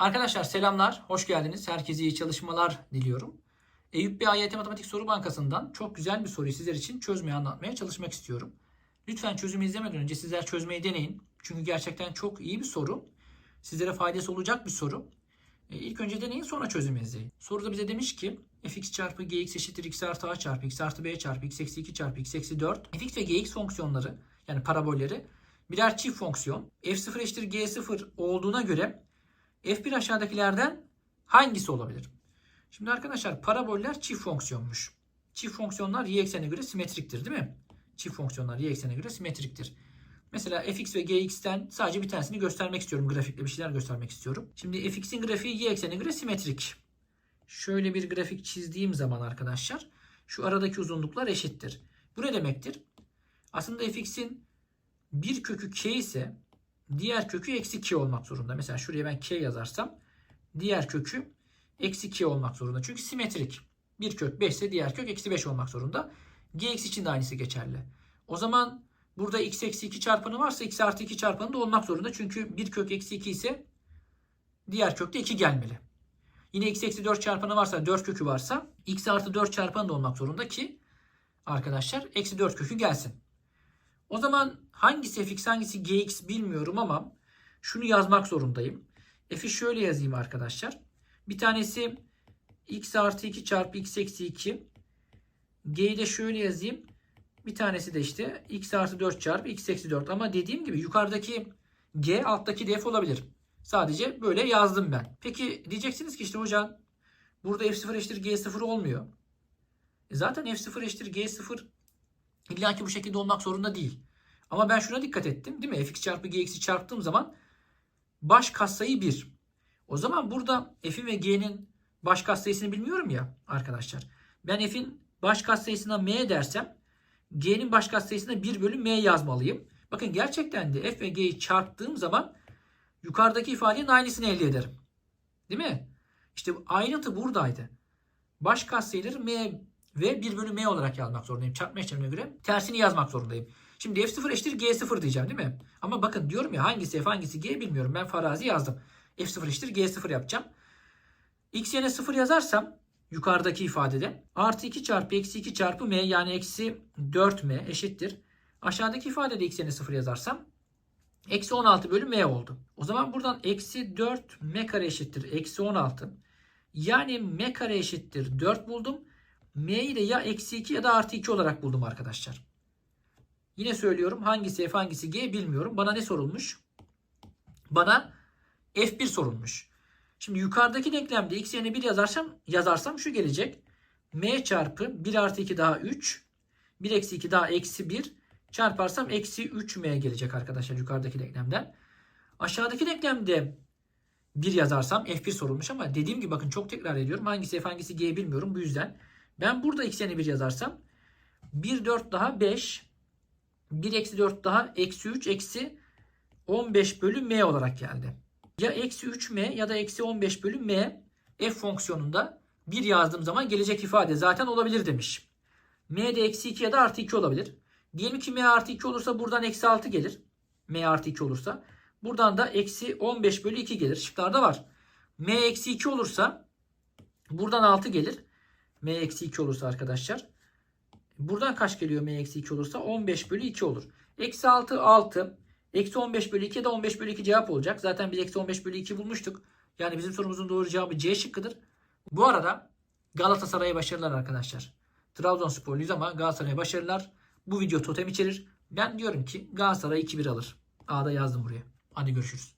Arkadaşlar selamlar, hoş geldiniz. Herkese iyi çalışmalar diliyorum. Eyüp Bey AYT Matematik Soru Bankası'ndan çok güzel bir soruyu sizler için çözmeye anlatmaya çalışmak istiyorum. Lütfen çözümü izlemeden önce sizler çözmeyi deneyin. Çünkü gerçekten çok iyi bir soru. Sizlere faydası olacak bir soru. E, ilk önce deneyin sonra çözümü izleyin. Soruda bize demiş ki fx çarpı gx eşittir x artı a çarpı x artı b çarpı x eksi 2 çarpı x eksi 4. fx ve gx fonksiyonları yani parabolleri birer çift fonksiyon. f0 eşittir g0 olduğuna göre F1 aşağıdakilerden hangisi olabilir? Şimdi arkadaşlar paraboller çift fonksiyonmuş. Çift fonksiyonlar y eksenine göre simetriktir değil mi? Çift fonksiyonlar y eksenine göre simetriktir. Mesela fx ve gx'ten sadece bir tanesini göstermek istiyorum. Grafikle bir şeyler göstermek istiyorum. Şimdi fx'in grafiği y eksenine göre simetrik. Şöyle bir grafik çizdiğim zaman arkadaşlar şu aradaki uzunluklar eşittir. Bu ne demektir? Aslında fx'in bir kökü k ise diğer kökü eksi k olmak zorunda. Mesela şuraya ben k yazarsam diğer kökü eksi k olmak zorunda. Çünkü simetrik. Bir kök 5 ise diğer kök eksi 5 olmak zorunda. gx için de aynısı geçerli. O zaman burada x eksi 2 çarpanı varsa x artı 2 çarpanı da olmak zorunda. Çünkü bir kök eksi 2 ise diğer kökte 2 gelmeli. Yine x eksi 4 çarpanı varsa 4 kökü varsa x artı 4 çarpanı da olmak zorunda ki arkadaşlar eksi 4 kökü gelsin. O zaman hangisi fx hangisi gx bilmiyorum ama şunu yazmak zorundayım. F'i şöyle yazayım arkadaşlar. Bir tanesi x artı 2 çarpı x eksi 2. G'yi de şöyle yazayım. Bir tanesi de işte x artı 4 çarpı x eksi 4. Ama dediğim gibi yukarıdaki g alttaki d f olabilir. Sadece böyle yazdım ben. Peki diyeceksiniz ki işte hocam burada f0 eşittir g0 olmuyor. E zaten f0 eşittir g0 illa ki bu şekilde olmak zorunda değil. Ama ben şuna dikkat ettim değil mi? fx çarpı gx'i çarptığım zaman baş katsayı 1. O zaman burada f'in ve g'nin baş katsayısını bilmiyorum ya arkadaşlar. Ben f'in baş katsayısına m dersem g'nin baş katsayısına 1 bölü m yazmalıyım. Bakın gerçekten de f ve g'yi çarptığım zaman yukarıdaki ifadenin aynısını elde ederim. Değil mi? İşte ayrıntı buradaydı. Baş katsayıları m ve 1 bölü m olarak yazmak zorundayım. Çarpma işlemine göre tersini yazmak zorundayım. Şimdi f0 eşittir g0 diyeceğim değil mi? Ama bakın diyorum ya hangisi f hangisi g bilmiyorum. Ben farazi yazdım. f0 eşittir g0 yapacağım. x yerine 0 yazarsam yukarıdaki ifadede artı 2 çarpı eksi 2 çarpı m yani eksi 4m eşittir. Aşağıdaki ifadede x yerine 0 yazarsam eksi 16 bölü m oldu. O zaman buradan eksi 4 m kare eşittir eksi 16. Yani m kare eşittir 4 buldum. M'yi de ya eksi 2 ya da artı 2 olarak buldum arkadaşlar. Yine söylüyorum hangisi f hangisi g bilmiyorum. Bana ne sorulmuş? Bana f1 sorulmuş. Şimdi yukarıdaki denklemde x yerine 1 yazarsam, yazarsam şu gelecek. m çarpı 1 artı 2 daha 3. 1 eksi 2 daha eksi 1. Çarparsam eksi 3m gelecek arkadaşlar yukarıdaki denklemden. Aşağıdaki denklemde 1 yazarsam f1 sorulmuş ama dediğim gibi bakın çok tekrar ediyorum. Hangisi f hangisi g bilmiyorum bu yüzden. Ben burada yerine 1 yazarsam 1 4 daha 5 1 eksi 4 daha eksi 3 eksi 15 bölü m olarak geldi. Ya eksi 3m ya da eksi 15 bölü m f fonksiyonunda 1 yazdığım zaman gelecek ifade zaten olabilir demiş. m de eksi 2 ya da artı 2 olabilir. Diyelim ki m artı 2 olursa buradan eksi 6 gelir. m artı 2 olursa. Buradan da eksi 15 bölü 2 gelir. Şıklarda var. m eksi 2 olursa buradan 6 gelir. M eksi 2 olursa arkadaşlar. Buradan kaç geliyor m eksi 2 olursa? 15 bölü 2 olur. Eksi 6 6. Eksi 15 bölü 2 de 15 bölü 2 cevap olacak. Zaten biz eksi 15 bölü 2 bulmuştuk. Yani bizim sorumuzun doğru cevabı C şıkkıdır. Bu arada Galatasaray'a başarılar arkadaşlar. Trabzonsporluyuz ama Galatasaray'a başarılar. Bu video totem içerir. Ben diyorum ki Galatasaray 2-1 alır. A'da yazdım buraya. Hadi görüşürüz.